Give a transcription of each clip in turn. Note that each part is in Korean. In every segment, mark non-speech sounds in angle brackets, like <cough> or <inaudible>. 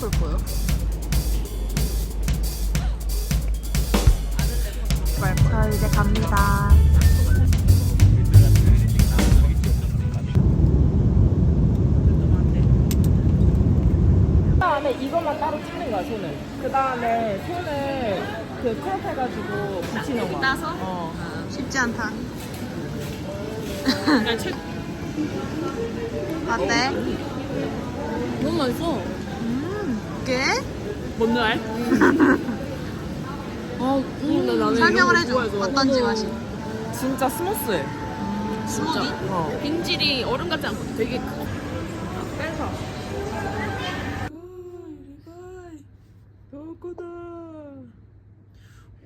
클 보여? 저 이제 갑니다. 그다음에 이것만 따로 찍는 거야 손을. 그 다음에 손을 그 크롭 해가지고 붙이는 거야. 따서? 어. 쉽지 않다. <laughs> 어때? 너무 맛있어. 꽤? 뭔 알? <laughs> 어, 음, 나 나는 설명을 해줘. 어떤지 맛이. 진짜 스무스해. 스무디? 어. 빈질이 얼음 같지 않고 되게 크 빼서. 너구다. 오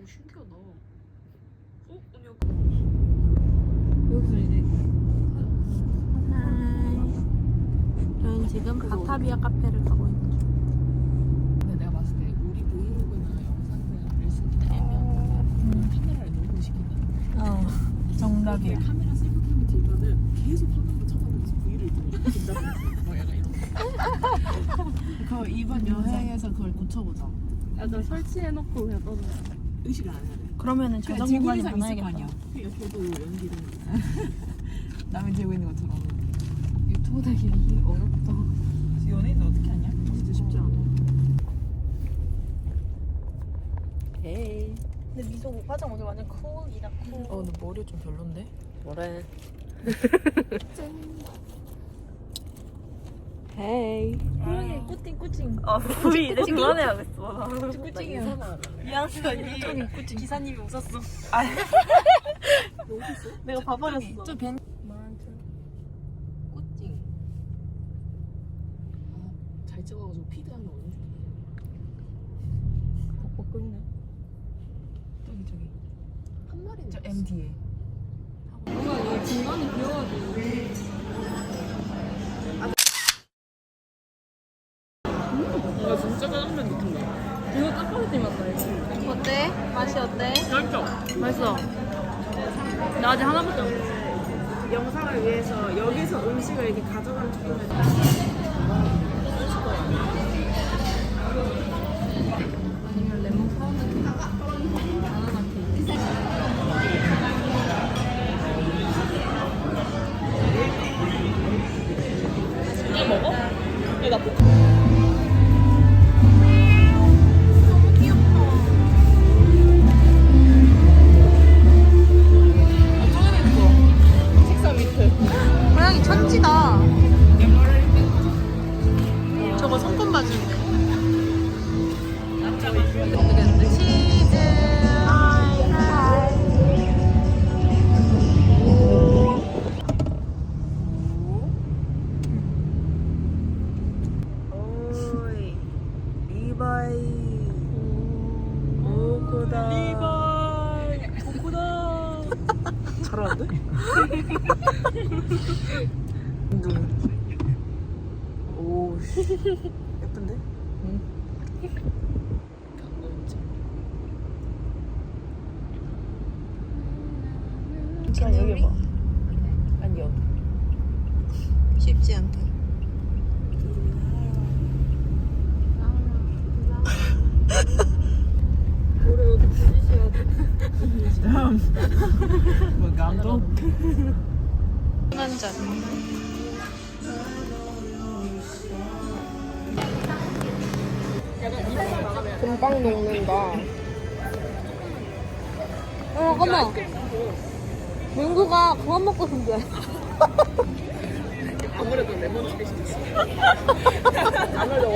신기하다. 어? 언니 여기서 이제 저희는 지금 바타비아 카페를 가고 있는 중. 근데 내가 봤을 때 우리 브이로그나 영상을 릴스 때면 카메라를 너무 시킨다. 어, 정답이야. 카메라 셀프캠을 들면은 계속 화면을 쳐다보면서 뭐 약간 이런. 그 이번 여행에서 그걸 고쳐보자. 약간 설치해놓고 그냥 떠는 의식을 안 해야 돼. 그러면은 그냥 저장 공간이 이상 있을 거 많아야겠다. 아니야. 그러니까 걔도 연기를. <laughs> 남이 들고 있는 것처럼. 유튜브 되기 어렵다. 연예인 어떻게 하냐? 진짜 쉽지 않아. 에이. 근데 미소 화장 오늘 완전 쿨이다 쿨. 어, 근데 머리 좀 별론데? 뭐래? <laughs> 헤이. 아, 꾸팅 꾸팅. 아, 우리 이제 그만해야겠어. 꾸팅이야. 미안해. <laughs> 꾸팅 기사님이 웃었어. 내가 봐버렸어. 저 벤. 꽃팅. 아, 잘 찍어가지고 피드하면 정도. 벚꽃 끊네. 저기 저기. 한 마리는 저 M 뒤에. 뭔가 진짜 짜장면 느낌 나. 이거 짜파게티 맛 나지? 어때? 맛이 어때? 맛있죠? 맛있어. 나 아직 하나밖에 안 먹었어. 영상을 위해서 여기서 음식을 이렇게 가져가는 척 얘나 리바이. 오코다. 리바이. 오코다. 잘하는데? 눈. <laughs> 오, 씨. 예쁜데? 아니, 여기 봐. 아니, 여기. 쉽지 않다. 뭐, 강도? 한 잔. 금방 녹는다. 어, 잠깐만. 민구가 그만 먹고 준대. 아무래도 레몬 스페이스 있어. <laughs>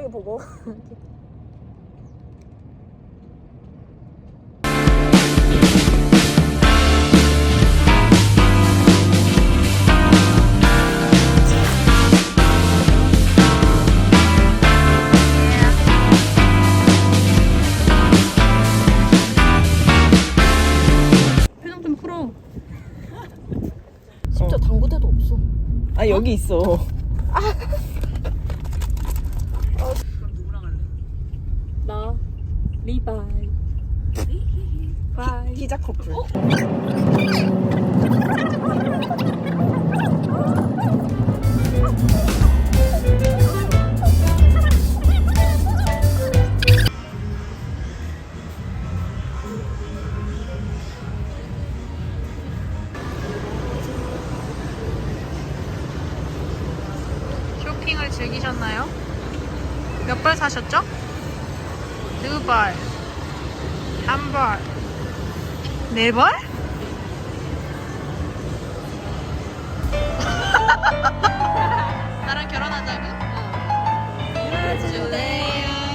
저기 보고. 아 여기 있어. 아. 바이. 바이. 피자 커플. 쇼핑을 즐기셨나요? 몇벌 사셨죠? 두 벌, 한 벌, 네 벌? 나랑 결혼하자고? 어.